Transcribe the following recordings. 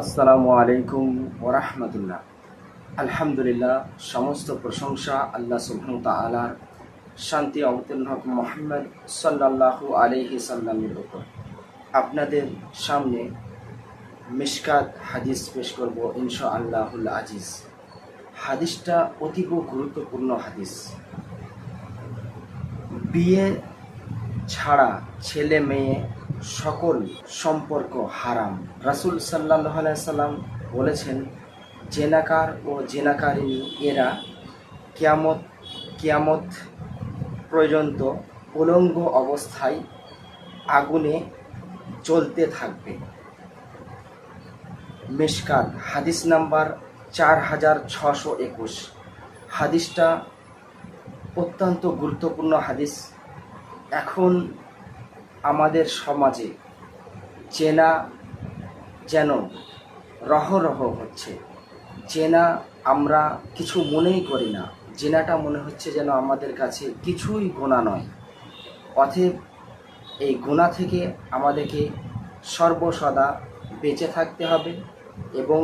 আসসালামু আলাইকুম ওরহমতুল্লাহ আলহামদুলিল্লাহ, সমস্ত প্রশংসা আল্লাহ সুবহান তালার শান্তি অবতীর্ণ হক মোহাম্মদ সাল্লাল্লাহু আলাইহি সাল্লামের উপর। আপনাদের সামনে মিশকাত হাদিস পেশ করব ইনশা আল্লাহুল আজিজ। হাদিসটা অতীব গুরুত্বপূর্ণ হাদিস। বিয়ে ছাড়া ছেলে মেয়ে সকল সম্পর্ক হারাম। রাসুল সাল্লাহ সাল্লাম বলেছেন, জেনাকার ও জেনাকারিনী এরা কিয়ামত কিয়ামত পর্যন্ত উলঙ্গ অবস্থায় আগুনে জ্বলতে থাকবে। মিশকাত, হাদিস নাম্বার চার হাজার ছশো একুশ। হাদিসটা অত্যন্ত গুরুত্বপূর্ণ হাদিস। এখন আমাদের সমাজে চেনা যেন রহরহ হচ্ছে। চেনা আমরা কিছু মনেই করি না। চেনাটা মনে হচ্ছে যেন আমাদের কাছে কিছুই গোনা নয়। অতএব এই গোনা থেকে আমাদেরকে সর্বসদা বেঁচে থাকতে হবে এবং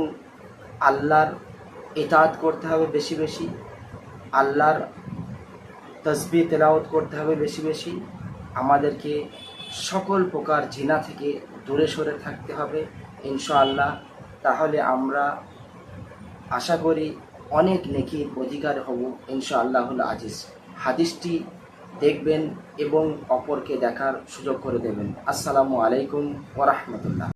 আল্লাহর এতাত করতে হবে বেশি বেশি, আল্লাহর তসবি তেলাওয়াত করতে হবে বেশি বেশি, আমাদেরকে সকল প্রকার জিনা থেকে দূরে সরে থাকতে হবে, ইনশাআল্লাহ। তাহলে আমরা আশা করি অনেক নেকির অধিকার হব ইনশাআল্লাহুল আজিজ। হাদিসটি দেখবেন এবং অপরকে দেখার সুযোগ করে দেবেন। আসসালামু আলাইকুম ওরহমতুল্লাহ